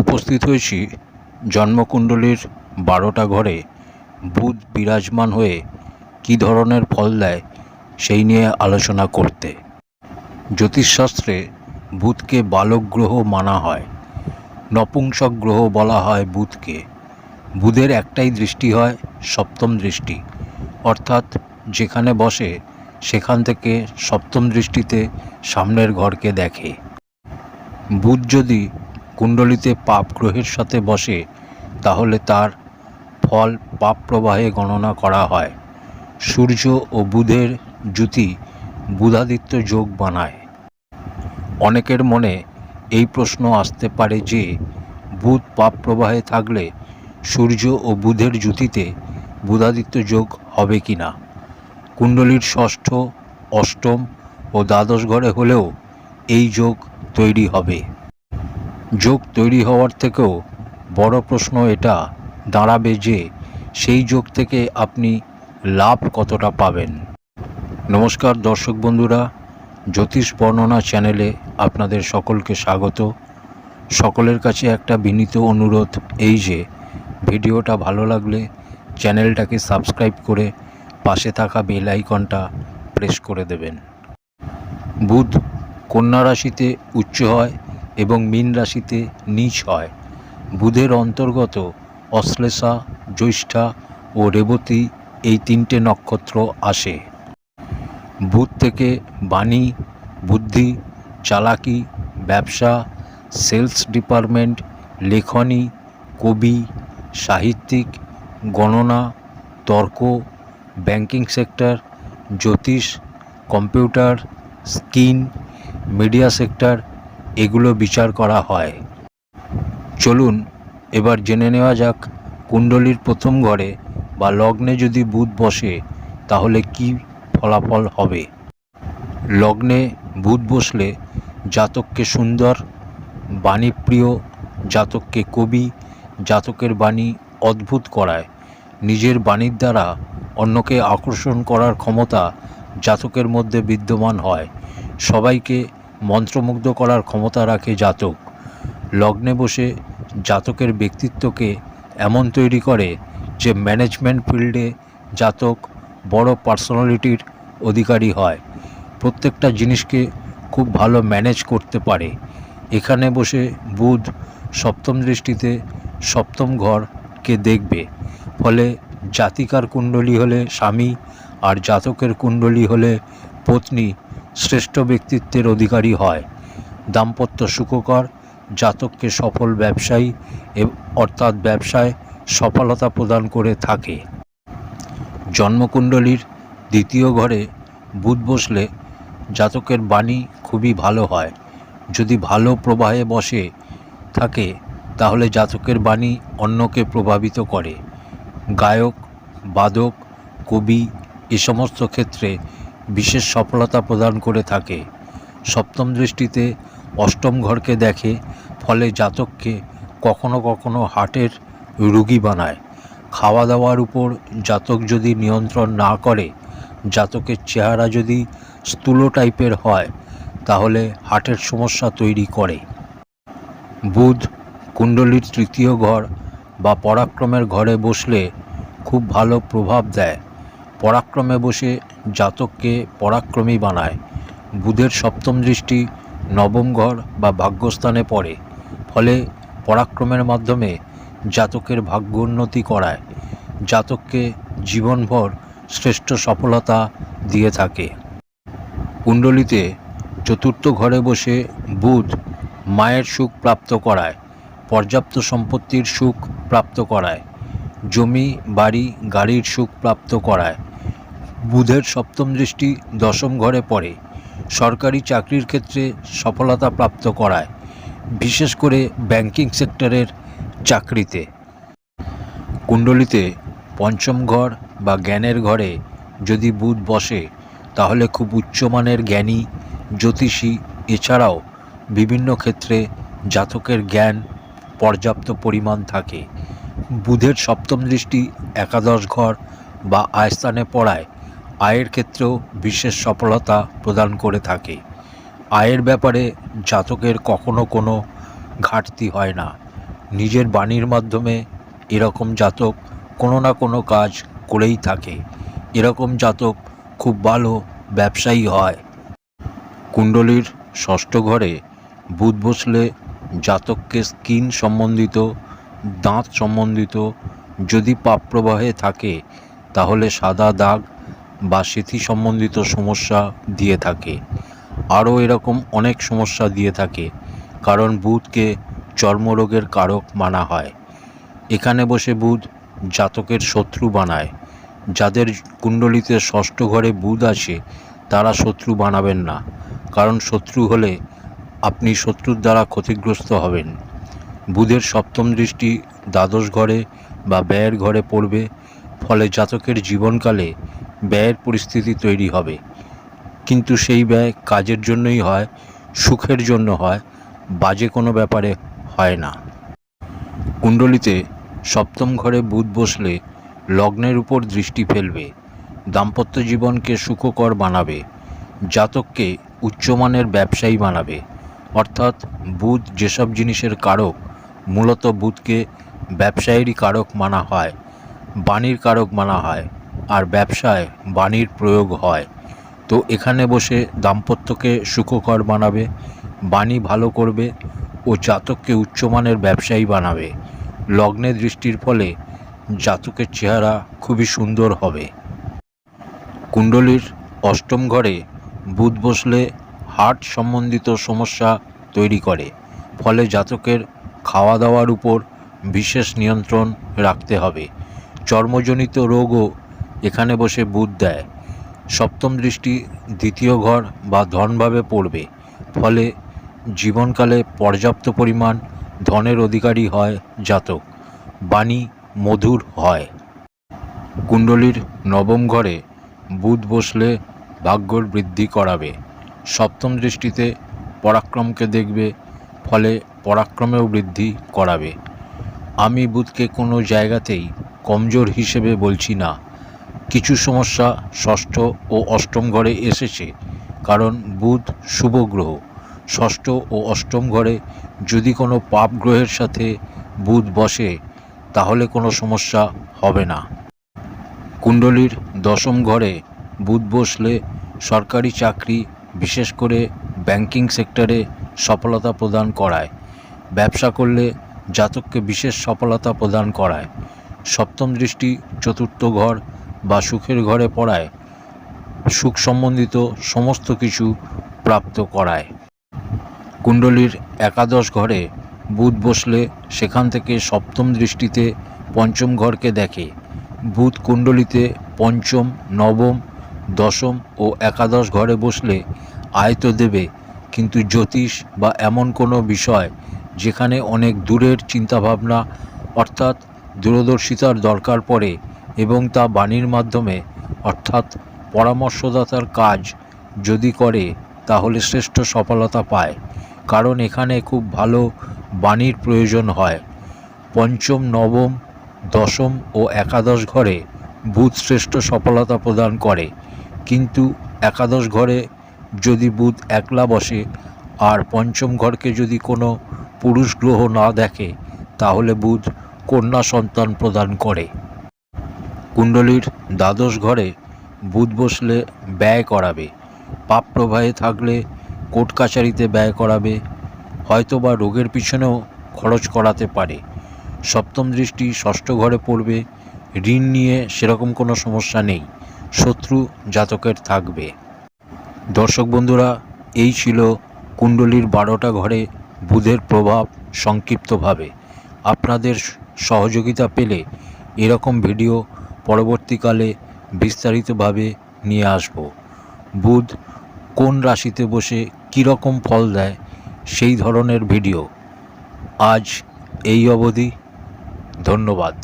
উপস্থিত হয়েছি জন্মকুণ্ডলীর বারোটা ঘরে বুধ বিরাজমান হয়ে কী ধরনের ফল দেয় সেই নিয়ে আলোচনা করতে। জ্যোতিষশাস্ত্রে বুধকে বালক গ্রহ মানা হয়, নপুংসক গ্রহ বলা হয় বুধকে। বুধের একটাই দৃষ্টি হয় সপ্তম দৃষ্টি, অর্থাৎ যেখানে বসে সেখান থেকে সপ্তম দৃষ্টিতে সামনের ঘরকে দেখে। বুধ যদি কুণ্ডলিতে পাপ গ্রহের সাথে বসে, তাহলে তার ফল পাপ প্রবাহে গণনা করা হয়। সূর্য ও বুধের জুতি বুধাদিত্য যোগ বানায়। অনেকের মনে এই প্রশ্ন আসতে পারে যে, বুধ পাপ প্রবাহে থাকলে সূর্য ও বুধের জুতিতে বুধাদিত্য যোগ হবে কি না কুণ্ডলীর ষষ্ঠ, অষ্টম ও দ্বাদশ ঘরে হলেও এই যোগ তৈরি হবে। যোগ তৈরি হওয়ার থেকেও বড় প্রশ্ন এটা দাঁড়াবে যে সেই যোগ থেকে আপনি লাভ কতটা পাবেন। নমস্কার দর্শক বন্ধুরা, জ্যোতিষ বর্ণনা চ্যানেলে আপনাদের সকলকে স্বাগত। সকলের কাছে একটা বিনীত অনুরোধ, এই যে ভিডিওটা ভালো লাগলে চ্যানেলটাকে সাবস্ক্রাইব করে পাশে থাকা বেল আইকনটা প্রেস করে দেবেন। বুধ, কন্যা রাশিতে উচ্চ হয় এবং মীন রাশিতে নীচ হয়। বুধের অন্তর্গত অশ্লেষা, জ্যৈষ্ঠা ও রেবতী এই তিনটে নক্ষত্র আসে। বুধ থেকে বাণী, বুদ্ধি, চালাকি, ব্যবসা, সেলস ডিপার্টমেন্ট, লেখনী, কবি, সাহিত্যিক, গণনা, তর্ক, ব্যাংকিং সেক্টর, জ্যোতিষ, কম্পিউটার, স্কিন, মিডিয়া সেক্টর এগুলো বিচার করা হয়। চলুন, এবার জেনে নেওয়া যাক কুণ্ডলীর প্রথম ঘরে বা লগ্নে যদি বুধ বসে, তাহলে কি ফলাফল হবে? লগ্নে বুধ বসলে জাতককে সুন্দর, বাণীপ্রিয়, জাতককে কবি, জাতকের বাণী অদ্ভুত করায়। নিজের বাণীর দ্বারা অন্যকে আকর্ষণ করার ক্ষমতা জাতকের মধ্যে বিদ্যমান হয়। সবাইকে মন্ত্রমুগ্ধ করার ক্ষমতা রাখে জাতক। লগ্নে বসে জাতকের ব্যক্তিত্বকে এমন তৈরি করে যে ম্যানেজমেন্ট ফিল্ডে জাতক বড় পার্সোনালিটির অধিকারী হয়। প্রত্যেকটা জিনিসকে খুব ভালো ম্যানেজ করতে পারে। এখানে বসে বুধ সপ্তম দৃষ্টিতে সপ্তম ঘরকে দেখবে। ফলে জাতিকার কুণ্ডলী হলে স্বামী আর জাতকের কুণ্ডলী হলে পত্নী শ্রেষ্ঠ ব্যক্তিত্বের অধিকারী হয়। দাম্পত্য সুখকর, জাতককে সফল ব্যবসায়ী অর্থাৎ ব্যবসায় সফলতা প্রদান করে থাকে। জন্মকুণ্ডলীর দ্বিতীয় ঘরে বুধ বসলে জাতকের বাণী খুবই ভালো হয়। যদি ভালো প্রবাহে বসে থাকে, তাহলে জাতকের বাণী অন্যকে প্রভাবিত করে। গায়ক, বাদক, কবি এ সমস্ত ক্ষেত্রে বিশেষ সফলতা প্রদান করে থাকে। সপ্তম দৃষ্টিতে অষ্টম ঘরকে দেখে ফলে জাতককে কখনো কখনো হার্টের রুগী বানায়। খাওয়া দাওয়ার উপর জাতক যদি নিয়ন্ত্রণ না করে, জাতকের চেহারা যদি স্থূল টাইপের হয়, তাহলে হার্টের সমস্যা তৈরি করে। বুধ, কুণ্ডলীর তৃতীয় ঘর বা পরাক্রমের ঘরে বসলে খুব ভালো প্রভাব দেয়। পরাক্রমে বসে জাতককে পরাক্রমী বানায়। বুধের সপ্তম দৃষ্টি নবম ঘর বা ভাগ্যস্থানে পড়ে। ফলে পরাক্রমের মাধ্যমে জাতকের ভাগ্য উন্নতি করায়। জাতককে জীবনভর শ্রেষ্ঠ সফলতা দিয়ে থাকে। কুণ্ডলিতে চতুর্থ ঘরে বসে বুধ মায়ের সুখ প্রাপ্ত করায়, পর্যাপ্ত সম্পত্তির সুখ প্রাপ্ত করায়, জমি, বাড়ি, গাড়ির সুখ প্রাপ্ত করায়। বুধের সপ্তম দৃষ্টি দশম ঘরে পড়ে। সরকারি চাকরির ক্ষেত্রে সফলতা প্রাপ্ত করায়, বিশেষ করে ব্যাংকিং সেক্টরের চাকরিতে। কুণ্ডলিতে পঞ্চম ঘর বা জ্ঞানের ঘরে যদি বুধ বসে, তাহলে খুব উচ্চমানের জ্ঞানী, জ্যোতিষী, এছাড়াও বিভিন্ন ক্ষেত্রে জাতকের জ্ঞান পর্যাপ্ত পরিমাণ থাকে। বুধের সপ্তম দৃষ্টি একাদশ ঘর বা আয়স্থানে পড়ায় আয়ের ক্ষেত্রেও বিশেষ সফলতা প্রদান করে থাকে। আয়ের ব্যাপারে জাতকের কখনো কোনো ঘাটতি হয় না। নিজের বাণীর মাধ্যমে এরকম জাতক কোনো না কোনো কাজ করেই থাকে। এরকম জাতক খুব ভালো ব্যবসায়ী হয়। কুণ্ডলীর ষষ্ঠ ঘরে বুধ বসলে জাতককে স্কিন সম্বন্ধিত, দাঁত সম্বন্ধিত যদি পাপ প্রবাহে থাকে, তাহলে সাদা দাগ বা সিথি সম্বন্ধিত সমস্যা দিয়ে থাকে। আরও এরকম অনেক সমস্যা দিয়ে থাকে, কারণ বুধকে চর্মরোগের কারক মানা হয়। এখানে বসে বুধ জাতকের শত্রু বানায়। যাদের কুণ্ডলিতে ষষ্ঠ ঘরে বুধ আসে তারা শত্রু বানাবেন না, কারণ শত্রু হলে আপনি শত্রুর দ্বারা ক্ষতিগ্রস্ত হবেন। বুধের সপ্তম দৃষ্টি দ্বাদশ ঘরে বা ব্যয়ের ঘরে পড়বে, ফলে জাতকের জীবনকালে ব্যয়ের পরিস্থিতি তৈরি হবে। কিন্তু সেই ব্যয় কাজের জন্যই হয়, সুখের জন্য হয়, বাজে কোনো ব্যাপারে হয় না। কুণ্ডলিতে সপ্তম ঘরে বুধ বসলে লগ্নের উপর দৃষ্টি ফেলবে, দাম্পত্য জীবনকে সুখকর বানাবে, জাতককে উচ্চমানের ব্যবসায়ী বানাবে। অর্থাৎ বুধ যেসব জিনিসের কারক, মূলত বুধকে ব্যবসায়েরই কারক মানা হয়, বাণীর কারক মানা হয়। ব্যবসায় বাণীর প্রয়োগ হয়। তো এখানে বসে দাম্পত্যকে সুখকর বানাবে, বাণী ভালো করবে ও জাতককে উচ্চমানের ব্যবসায়ী বানাবে। লগ্নে দৃষ্টির ফলে জাতকের চেহারা খুবই সুন্দর হবে। কুণ্ডলীর অষ্টম ঘরে বুধ বসলে হার্ট সম্বন্ধিত সমস্যা তৈরি করে, ফলে জাতকের খাওয়া দাওয়ার উপর বিশেষ নিয়ন্ত্রণ রাখতে হবে। চর্মজনিত রোগও এখানে বসে বুধ দেয়। সপ্তম দৃষ্টি দ্বিতীয় ঘর বা ধনভাবে পড়বে। ফলে জীবনকালে পর্যাপ্ত পরিমাণ ধনের অধিকারী হয় জাতক। বাণী মধুর হয়। কুণ্ডলীর নবম ঘরে বুধ বসলে ভাগ্যর বৃদ্ধি করাবে। সপ্তম দৃষ্টিতে পরাক্রমকে দেখবে, ফলে পরাক্রমেও বৃদ্ধি করাবে। আমি বুধকে কোনো জায়গাতেই কমজোর হিসেবে বলছি না। কিছু সমস্যা ষষ্ঠ ও অষ্টম ঘরে এসেছে, কারণ বুধ শুভ গ্রহ। ষষ্ঠ ও অষ্টম ঘরে যদি কোনো পাপ গ্রহের সাথে বুধ বসে, তাহলে কোনো সমস্যা হবে না। কুণ্ডলীর দশম ঘরে বুধ বসলে সরকারি চাকরি, বিশেষ করে ব্যাংকিং সেক্টরে সফলতা প্রদান করায়। ব্যবসা করলে জাতককে বিশেষ সফলতা প্রদান করায়। সপ্তম দৃষ্টি চতুর্থ ঘর বা সুখের ঘরে পড়ায়, সুখ সম্বন্ধিত সমস্ত কিছু প্রাপ্ত করায়। কুণ্ডলীর একাদশ ঘরে বুধ বসলে সেখান থেকে সপ্তম দৃষ্টিতে পঞ্চম ঘরকে দেখে। বুধ কুণ্ডলিতে পঞ্চম, নবম, দশম ও একাদশ ঘরে বসলে আয় তো দেবে, কিন্তু জ্যোতিষ বা এমন কোনো বিষয় যেখানে অনেক দূরের চিন্তাভাবনা অর্থাৎ দূরদর্শিতার দরকার পড়ে এবং তা বাণীর মাধ্যমে, অর্থাৎ পরামর্শদাতার কাজ যদি করে, তাহলে শ্রেষ্ঠ সফলতা পায়, কারণ এখানে খুব ভালো বাণীর প্রয়োজন হয়। পঞ্চম, নবম, দশম ও একাদশ ঘরে বুধ শ্রেষ্ঠ সফলতা প্রদান করে, কিন্তু একাদশ ঘরে যদি বুধ একলা বসে, আর পঞ্চম ঘরকে যদি কোনো পুরুষ গ্রহ না দেখে, তাহলে বুধ কন্যা সন্তান প্রদান করে। কুণ্ডলীর দ্বাদশ ঘরে বুধ বসলে ব্যয় করাবে, পাপ প্রবাহে থাকলে কোর্ট কাছারিতে ব্যয় করাবে, হয়তোবা রোগের পিছনেও খরচ করাতে পারে। সপ্তম দৃষ্টি ষষ্ঠ ঘরে পড়বে, ঋণ নিয়ে সেরকম কোনো সমস্যা নেই, শত্রু জাতকের থাকবে। দর্শক বন্ধুরা, এই ছিল কুণ্ডলীর বারোটা ঘরে বুধের প্রভাব সংক্ষিপ্তভাবে। আপনাদের সহযোগিতা পেলে এরকম ভিডিও পরবর্তীকালে বিস্তারিতভাবে নিয়ে আসব। বুধ কোন রাশিতে বসে কীরকম ফল দেয় সেই ধরনের ভিডিও। আজ এই অবধি। ধন্যবাদ।